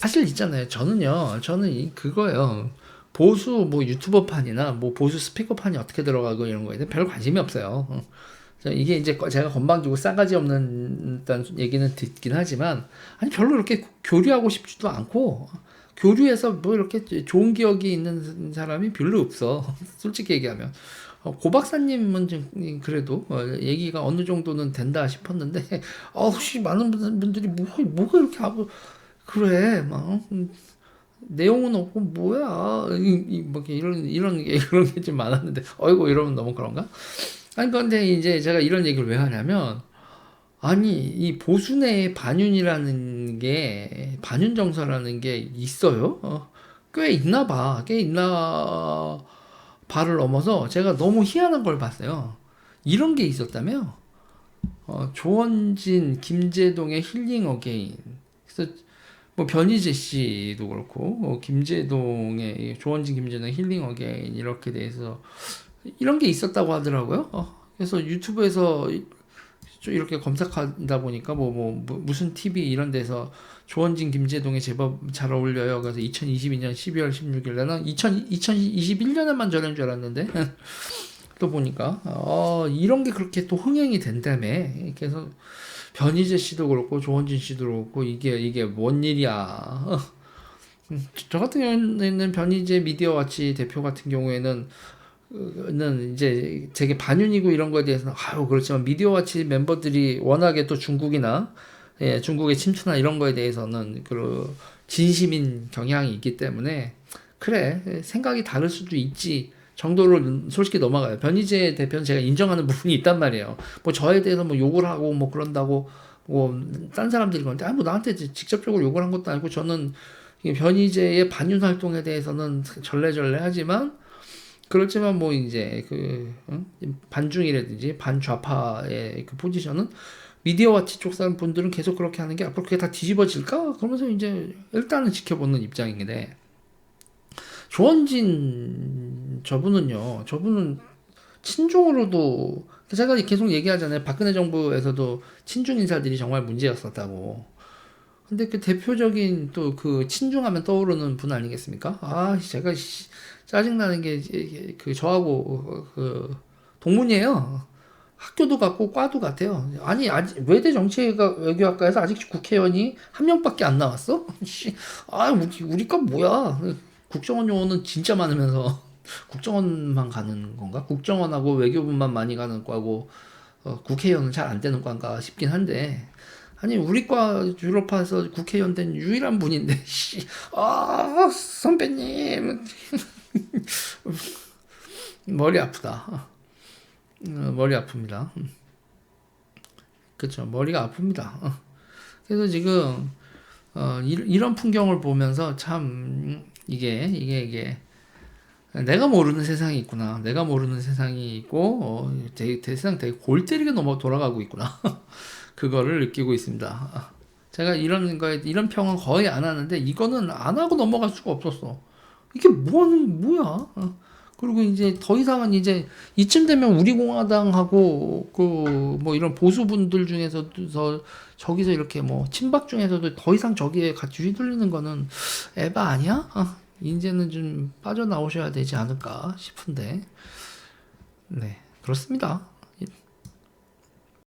사실 있잖아요. 저는요, 저는 이 그거예요. 보수 뭐 유튜버판이나 뭐 보수 스피커판이 어떻게 들어가고 이런 거에 대해 별 관심이 없어요. 어. 저 이게 이제 제가 건방지고 싸가지 없는 일단 얘기는 듣긴 하지만 아니 별로 이렇게 교류하고 싶지도 않고 교류해서 뭐 이렇게 좋은 기억이 있는 사람이 별로 없어. 솔직히 얘기하면. 어, 고 박사님은 좀 그래도 어, 얘기가 어느 정도는 된다 싶었는데 어, 혹시 많은 분- 분들이 뭐, 뭐가 이렇게 하고 그래 막 내용은 없고 뭐야 이, 이, 뭐 이런 이런 게 이런 게 좀 많았는데 어이구 이러면 너무 그런가? 아니 근데 이제 제가 이런 얘기를 왜 하냐면 아니 이 보수 내에 반윤이라는 게 반윤 정서라는 게 있어요. 어, 꽤 있나 봐. 꽤 있나 봐를 넘어서 제가 너무 희한한 걸 봤어요. 이런 게 있었다며? 어, 조원진, 김재동의 힐링 어게인. 그래서 뭐 변희재 씨도 그렇고 어, 김재동의 이 조원진, 김재동의 힐링 어게인 이렇게 돼서 이런 게 있었다고 하더라고요. 어, 그래서 유튜브에서 이- 좀 이렇게 검색하다 보니까 뭐, 뭐, 뭐 무슨 TV 이런 데서 조원진 김재동이 제법 잘 어울려요. 그래서 2022년 12월 16일 나는 2000, 2021년에만 저런 줄 알았는데 또 보니까 어, 이런 게 그렇게 또 흥행이 된다며. 그래서 변희재 씨도 그렇고 조원진 씨도 그렇고 이게 이게 뭔 일이야. 음, 저 같은 경우에는 변희재 미디어 와치 대표 같은 경우에는 는 이제 되게 반윤이고 이런 거에 대해서는 아유 그렇지만 미디어 와치 멤버들이 워낙에 또 중국이나 예, 중국의 침투나 이런 거에 대해서는 그 진심인 경향이 있기 때문에 그래 생각이 다를 수도 있지 정도로 솔직히 넘어가요. 변희재 대표는 제가 인정하는 부분이 있단 말이에요. 뭐 저에 대해서 뭐 욕을 하고 뭐 그런다고 뭐딴 사람들이 그런데 아뭐 나한테 직접적으로 욕을 한 것도 아니고 저는 이 변희재의 반윤 활동에 대해서는 절레절레 하지만 그렇지만 뭐 이제 그 응? 반중이라든지 반좌파의 그 포지션은 미디어 와치 쪽 사람 분들은 계속 그렇게 하는 게 앞으로 그게 다 뒤집어질까? 그러면서 이제 일단은 지켜보는 입장인데 조원진 저분은요, 저분은 친중으로도 제가 계속 얘기하잖아요. 박근혜 정부에서도 친중 인사들이 정말 문제였었다고. 근데 그 대표적인 또 그 친중하면 떠오르는 분 아니겠습니까? 아, 제가 씨, 짜증나는 게 그 저하고 그 동문이에요. 학교도 같고 과도 같아요. 아니 아직 외대 정치가 외교학과에서 아직 국회의원이 한 명밖에 안 나왔어? 씨, 아 우리 우리 과 뭐야? 국정원 요원은 진짜 많으면서 국정원만 가는 건가? 국정원하고 외교부만 많이 가는 과고 어, 국회의원은 잘 안 되는 과인가 싶긴 한데 아니 우리 과 유럽파에서 국회의원 된 유일한 분인데 씨, 아 선배님 머리 아프다. 어, 머리 아픕니다. 그렇죠. 머리가 아픕니다. 어. 그래서 지금 어, 이, 이런 풍경을 보면서 참 이게 이게 이게 내가 모르는 세상이 있구나. 내가 모르는 세상이 있고 어, 되게, 세상 되게 골 때리게 넘어 돌아가고 있구나. 그거를 느끼고 있습니다. 제가 이런 거에 이런 평은 거의 안 하는데 이거는 안 하고 넘어갈 수가 없었어. 이게 뭐는 뭐야? 어. 그리고 이제 더 이상은 이제 이쯤 되면 우리 공화당하고 그 뭐 이런 보수분들 중에서도 저기서 이렇게 뭐 친박 중에서도 더 이상 저기에 같이 휘둘리는 거는 에바 아니야? 어, 이제는 좀 빠져나오셔야 되지 않을까 싶은데 네 그렇습니다.